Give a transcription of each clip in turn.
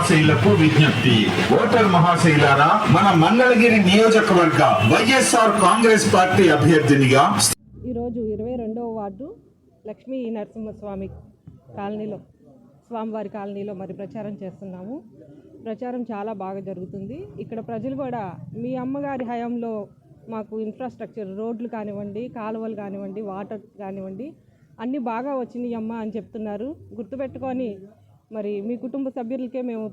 మహాశైలకు విజ్ఞప్తి. ఓటర్ మహాశైలారా మన మంగళగిరి నియోజకవర్గ వైఎస్ఆర్ కాంగ్రెస్ పార్టీ అభ్యర్థినిగా ఈరోజు ఇరవై రెండవ వార్డు లక్ష్మీ నరసింహస్వామి కాలనీలో స్వామివారి కాలనీలో మరి ప్రచారం చేస్తున్నాము. ప్రచారం చాలా బాగా జరుగుతుంది. ఇక్కడ ప్రజలు కూడా మీ అమ్మగారి హయాంలో మాకు ఇన్ఫ్రాస్ట్రక్చర్ రోడ్లు కానివ్వండి కాలువలు కానివ్వండి వాటర్ కానివ్వండి అన్నీ బాగా వచ్చినాయి అమ్మ అని చెప్తున్నారు. గుర్తుపెట్టుకొని మరి మీ కుటుంబ సభ్యులకే మేము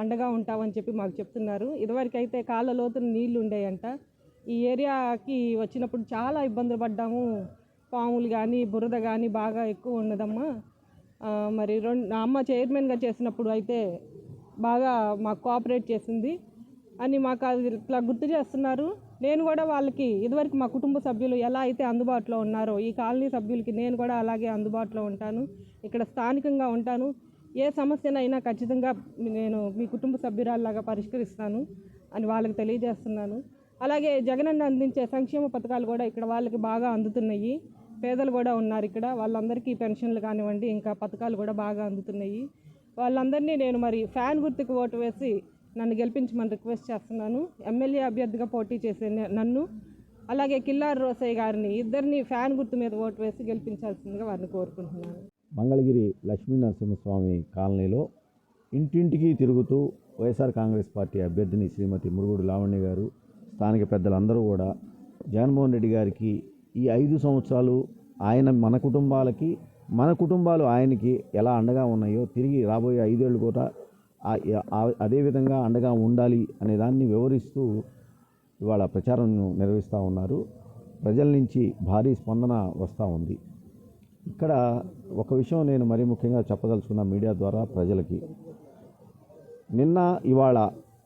అండగా ఉంటామని చెప్పి మాకు చెప్తున్నారు. ఇదివరకైతే కాళ్ళ లోతున నీళ్ళు ఉండేయంట. ఈ ఏరియాకి వచ్చినప్పుడు చాలా ఇబ్బందులు పడ్డాము. పాములు కానీ బురద కానీ బాగా ఎక్కువ ఉన్నదమ్మా. మరి రెండు నా అమ్మ చైర్మన్గా చేసినప్పుడు అయితే బాగా మాకు కోఆపరేట్ చేసింది అని మాకు అది ఇట్లా గుర్తు చేస్తున్నారు. నేను కూడా వాళ్ళకి ఇదివరకు మా కుటుంబ సభ్యులు ఎలా అయితే అందుబాటులో ఉన్నారో ఈ కాలనీ సభ్యులకి నేను కూడా అలాగే అందుబాటులో ఉంటాను. ఇక్కడ స్థానికంగా ఉంటాను. ఏ సమస్యనైనా ఖచ్చితంగా నేను మీ కుటుంబ సభ్యురాల్లాగా పరిష్కరిస్తాను అని వాళ్ళకి తెలియజేస్తున్నాను. అలాగే జగనన్న అందించే సంక్షేమ పథకాలు కూడా ఇక్కడ వాళ్ళకి బాగా అందుతున్నాయి. పేదలు కూడా ఉన్నారు ఇక్కడ. వాళ్ళందరికీ పెన్షన్లు కానివ్వండి ఇంకా పథకాలు కూడా బాగా అందుతున్నాయి. వాళ్ళందరినీ నేను మరి ఫ్యాన్ గుర్తుకు ఓటు వేసి నన్ను గెలిపించమని రిక్వెస్ట్ చేస్తున్నాను. ఎమ్మెల్యే అభ్యర్థిగా పోటీ చేసే నన్ను అలాగే కిల్లార్ రోసయ్య గారిని ఇద్దరిని ఫ్యాన్ గుర్తు మీద ఓటు వేసి గెలిపించాల్సిందిగా వారిని కోరుకుంటున్నాను. మంగళగిరి లక్ష్మీ నరసింహస్వామి కాలనీలో ఇంటింటికి తిరుగుతూ వైఎస్ఆర్ కాంగ్రెస్ పార్టీ అభ్యర్థిని శ్రీమతి మురుగుడు లావణ్య గారు స్థానిక పెద్దలందరూ కూడా జగన్మోహన్ రెడ్డి గారికి ఈ ఐదు సంవత్సరాలు ఆయన మన కుటుంబాలకి మన కుటుంబాలు ఆయనకి ఎలా అండగా ఉన్నాయో తిరిగి రాబోయే ఐదేళ్ళు కూడా అదేవిధంగా అండగా ఉండాలి అనే దాన్ని వివరిస్తూ ఇవాళ ప్రచారం నిర్వహిస్తూ ఉన్నారు. ప్రజల నుంచి భారీ స్పందన వస్తూ ఉంది. ఇక్కడ ఒక విషయం నేను మరీ ముఖ్యంగా చెప్పదలుచుకున్న మీడియా ద్వారా ప్రజలకి. నిన్న ఇవాళ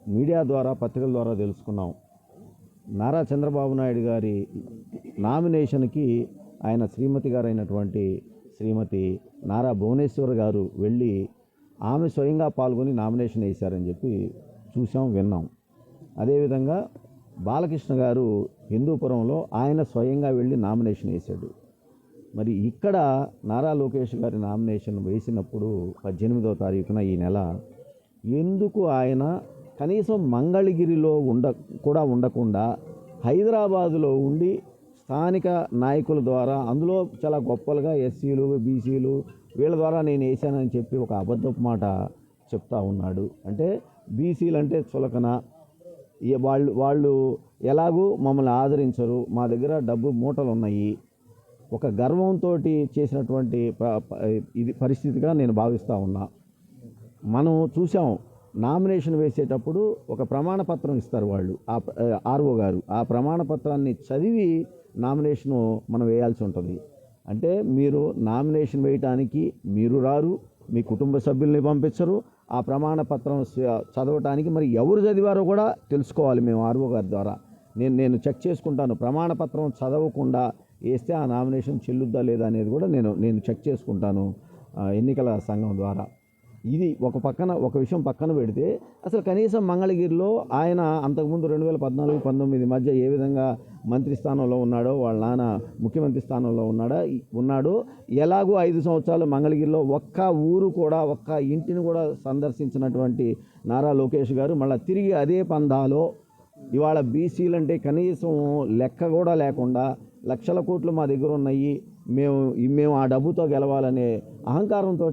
మీడియా ద్వారా పత్రికల ద్వారా తెలుసుకున్నాం. నారా చంద్రబాబు నాయుడు గారి నామినేషన్కి ఆయన శ్రీమతి గారైనటువంటి శ్రీమతి నారా భువనేశ్వర్ గారు వెళ్ళి ఆమె స్వయంగా పాల్గొని నామినేషన్ వేశారని చెప్పి చూసాం విన్నాం. అదేవిధంగా బాలకృష్ణ గారు హిందూపురంలో ఆయన స్వయంగా వెళ్ళి నామినేషన్ వేశాడు. మరి ఇక్కడ నారా లోకేష్ గారి నామినేషన్ వేసినప్పుడు పద్దెనిమిదవ తారీఖున ఈ నెల ఎందుకు ఆయన కనీసం మంగళగిరిలో ఉండ కూడా ఉండకుండా హైదరాబాదులో ఉండి స్థానిక నాయకుల ద్వారా అందులో చాలా గొప్పలుగా ఎస్సీలు బీసీలు వీళ్ళ ద్వారా నేను వేసానని చెప్పి ఒక అబద్ధపు మాట చెప్తా ఉన్నాడు. అంటే బీసీలు అంటే చులకన వాళ్ళు వాళ్ళు ఎలాగూ మమ్మల్ని ఆదరించరు. మా దగ్గర డబ్బు మూటలు ఉన్నాయి ఒక గర్వంతో చేసినటువంటి ఇది పరిస్థితిగా నేను భావిస్తూ ఉన్నా. మనం చూసాం నామినేషన్ వేసేటప్పుడు ఒక ప్రమాణ పత్రం ఇస్తారు వాళ్ళు ఆ ఆర్ఓ గారు. ఆ ప్రమాణ పత్రాన్ని చదివి నామినేషను మనం వేయాల్సి ఉంటుంది. అంటే మీరు నామినేషన్ వేయటానికి మీరు రారు మీ కుటుంబ సభ్యుల్ని పంపించరు ఆ ప్రమాణ పత్రం చదవటానికి మరి ఎవరు చదివారో కూడా తెలుసుకోవాలి మేము ఆర్ఓ గారి ద్వారా. నేను నేను చెక్ చేసుకుంటాను ప్రమాణ పత్రం చదవకుండా వేస్తే ఆ నామినేషన్ చెల్లుద్దా లేదా అనేది కూడా నేను నేను చెక్ చేసుకుంటాను ఎన్నికల సంఘం ద్వారా. ఇది ఒక పక్కన ఒక విషయం పక్కన పెడితే అసలు కనీసం మంగళగిరిలో ఆయన అంతకుముందు రెండు వేల పద్నాలుగు పంతొమ్మిది మధ్య ఏ విధంగా మంత్రి స్థానంలో ఉన్నాడో వాళ్ళ నాన్న ముఖ్యమంత్రి స్థానంలో ఉన్నాడా ఉన్నాడో ఎలాగో ఐదు సంవత్సరాలు మంగళగిరిలో ఒక్క ఊరు కూడా ఒక్క ఇంటిని కూడా సందర్శించినటువంటి నారా లోకేష్ గారు మళ్ళీ తిరిగి అదే పందాలో ఇవాళ బీసీలు అంటే కనీసం లెక్క కూడా లేకుండా లక్షల కోట్లు మా దగ్గర ఉన్నాయి. మేము మేము ఆ డబ్బుతో గెలవాలనే అహంకారంతో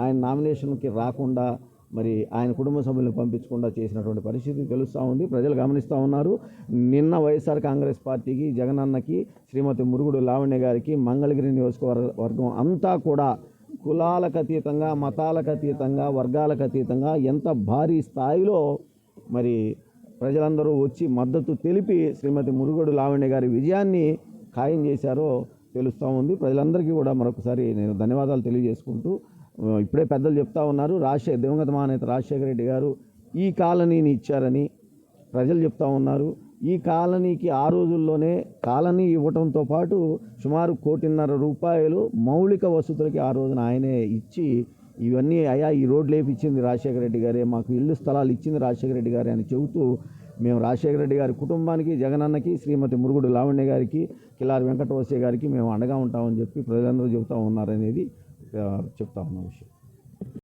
ఆయన నామినేషన్కి రాకుండా మరి ఆయన కుటుంబ సభ్యులను పంపించకుండా చేసినటువంటి పరిస్థితి తెలుస్తూ ఉంది. ప్రజలు గమనిస్తూ ఉన్నారు. నిన్న వైఎస్ఆర్ కాంగ్రెస్ పార్టీకి జగనన్నకి శ్రీమతి మురుగుడు లావణ్య గారికి మంగళగిరి నియోజకవర్గం అంతా కూడా కులాలకు అతీతంగా మతాలకు అతీతంగా వర్గాలకు అతీతంగా ఎంత భారీ స్థాయిలో మరి ప్రజలందరూ వచ్చి మద్దతు తెలిపి శ్రీమతి మురుగుడు లావణ్య గారి విజయాన్ని ఖాయం చేశారో తెలుస్తూ ఉంది. ప్రజలందరికీ కూడా మరొకసారి నేను ధన్యవాదాలు తెలియజేసుకుంటూ ఇప్పుడే పెద్దలు చెప్తా ఉన్నారు. రాజశేఖర దివంగత మహానేత రాజశేఖర రెడ్డి గారు ఈ కాలనీని ఇచ్చారని ప్రజలు చెప్తా ఉన్నారు. ఈ కాలనీకి ఆ రోజుల్లోనే కాలనీ ఇవ్వటంతో పాటు సుమారు కోటిన్నర రూపాయలు మౌలిక వసతులకి ఆ రోజున ఆయనే ఇచ్చి ఇవన్నీ అయా ఈ రోడ్లు వేపించింది రాజశేఖర రెడ్డి గారే మాకు ఇల్లు స్థలాలు ఇచ్చింది రాజశేఖర రెడ్డి గారే అని చెబుతూ మేము రాజశేఖర రెడ్డి గారి కుటుంబానికి జగనన్నకి శ్రీమతి మురుగుడు లావణ్య గారికి కిలారి వెంకటవసే గారికి మేము అండగా ఉంటామని చెప్పి ప్రజలందరూ చెబుతూ ఉన్నారనేది చెప్తా ఉన్న విషయం.